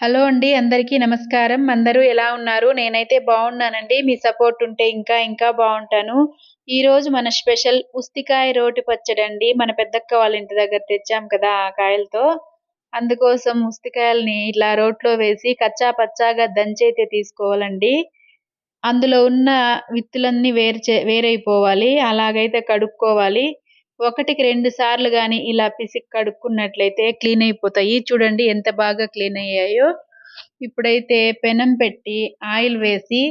Hello అండి అందరికీ నమస్కారం. అందరూ ఎలా ఉన్నారు? నేనైతే బాగున్నానండి. మీ సపోర్ట్ ఉంటే ఇంకా ఇంకా బాగుంటాను. ఈ రోజు మన స్పెషల్ ఉస్తికాయ రోటి పచ్చడి అండి. మన పెద్దక్క వాళ్ళ ఇంటి దగ్గర తెచ్చాం కదా ఆ కాయలతో. అందుకోసం ఉస్తికాయల్ని ఇట్లా రోట్లో వేసి కచ్చా పచ్చాగా దంచైతే తీసుకోవాలండి. అందులో ఉన్న విత్తులన్నీ వేరు చే వేరైపోవాలి. అలాగైతే కడుక్కోవాలి. ఒకటికి రెండు సార్లు కానీ ఇలా పిసికి కడుక్కున్నట్లయితే క్లీన్ అయిపోతాయి. చూడండి ఎంత బాగా క్లీన్ అయ్యాయో. ఇప్పుడైతే పెనం పెట్టి ఆయిల్ వేసి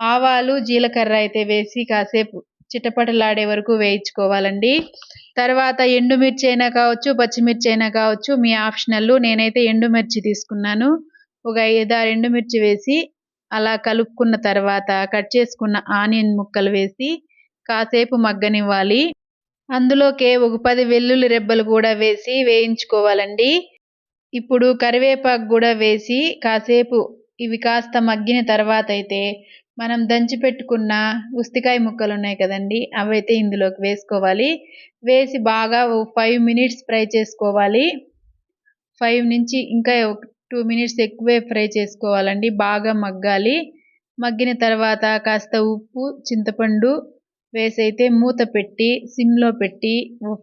ఆవాలు జీలకర్ర అయితే వేసి కాసేపు చిటపటలాడే వరకు వేయించుకోవాలండి. తర్వాత ఎండుమిర్చి అయినా కావచ్చు పచ్చిమిర్చి అయినా కావచ్చు మీ ఆప్షనల్ నేనైతే ఎండుమిర్చి తీసుకున్నాను. ఒక ఐదారు ఎండుమిర్చి వేసి అలా కలుపుకున్న తర్వాత కట్ చేసుకున్న ఆనియన్ ముక్కలు వేసి కాసేపు మగ్గనివ్వాలి. అందులోకే ఒక పది వెల్లుల్లి రెబ్బలు కూడా వేసి వేయించుకోవాలండి. ఇప్పుడు కరివేపాకు కూడా వేసి కాసేపు ఇవి కాస్త మగ్గిన తర్వాత అయితే మనం దంచి పెట్టుకున్న ఉస్తికాయ ముక్కలు ఉన్నాయి కదండి అవైతే ఇందులోకి వేసుకోవాలి. వేసి బాగా ఫైవ్ మినిట్స్ ఫ్రై చేసుకోవాలి. ఫైవ్ నుంచి ఇంకా టూ మినిట్స్ ఎక్కువే ఫ్రై చేసుకోవాలండి బాగా మగ్గాలి. మగ్గిన తర్వాత కాస్త ఉప్పు చింతపండు వేసి అయితే మూత పెట్టి సిమ్లో పెట్టి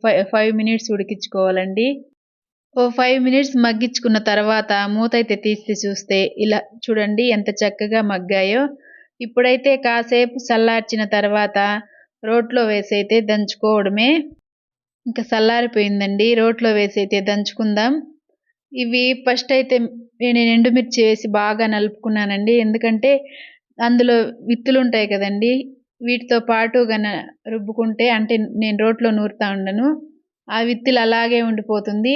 ఫైవ్ ఫైవ్ మినిట్స్ ఉడికించుకోవాలండి. ఓ ఫైవ్ మినిట్స్ మగ్గించుకున్న తర్వాత మూత అయితే తీసి చూస్తే ఇలా చూడండి ఎంత చక్కగా మగ్గాయో. ఇప్పుడైతే కాసేపు చల్లార్చిన తర్వాత రోట్లో వేసి అయితే దంచుకోవడమే. ఇంకా చల్లారిపోయిందండి. రోట్లో వేసి అయితే దంచుకుందాం. ఇవి ఫస్ట్ అయితే నేను ఎండుమిర్చి వేసి బాగా నలుపుకున్నానండి. ఎందుకంటే అందులో విత్తులు ఉంటాయి కదండి వీటితో పాటు గన రుబ్బుకుంటే అంటే నేను రోట్లో నూరుతా ఉండను. ఆ విత్తులు అలాగే ఉండిపోతుంది.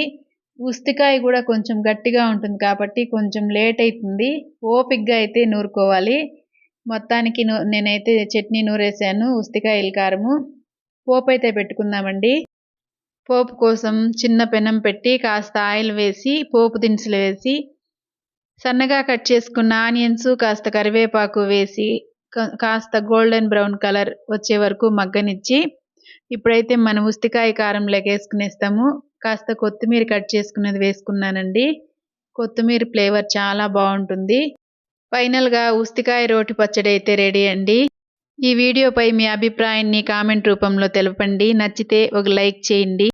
ఉస్తికాయ కూడా కొంచెం గట్టిగా ఉంటుంది కాబట్టి కొంచెం లేట్ అవుతుంది ఓపిక్గా అయితే నూరుకోవాలి. మొత్తానికి నేనైతే చట్నీ నూరేసాను ఉస్తికాయల కారము. పోపు అయితే పెట్టుకుందామండి. పోపు కోసం చిన్న పెనం పెట్టి కాస్త ఆయిల్ వేసి పోపు దినుసులు వేసి సన్నగా కట్ చేసుకున్న ఆనియన్స్ కాస్త కరివేపాకు వేసి కాస్త గోల్డెన్ బ్రౌన్ కలర్ వచ్చే వరకు మగ్గనిచ్చి ఇప్పుడైతే మనం ఉస్తికాయ కారం వేసుకునేస్తాము కాస్త కొత్తిమీర కట్ చేసుకున్నది వేసుకున్నానండి. కొత్తిమీర ఫ్లేవర్ చాలా బాగుంటుంది. ఫైనల్గా ఉస్తికాయ రోటి పచ్చడి అయితే రెడీ అండి. ఈ వీడియోపై మీ అభిప్రాయాన్ని కామెంట్ రూపంలో తెలపండి. నచ్చితే ఒక లైక్ చేయండి.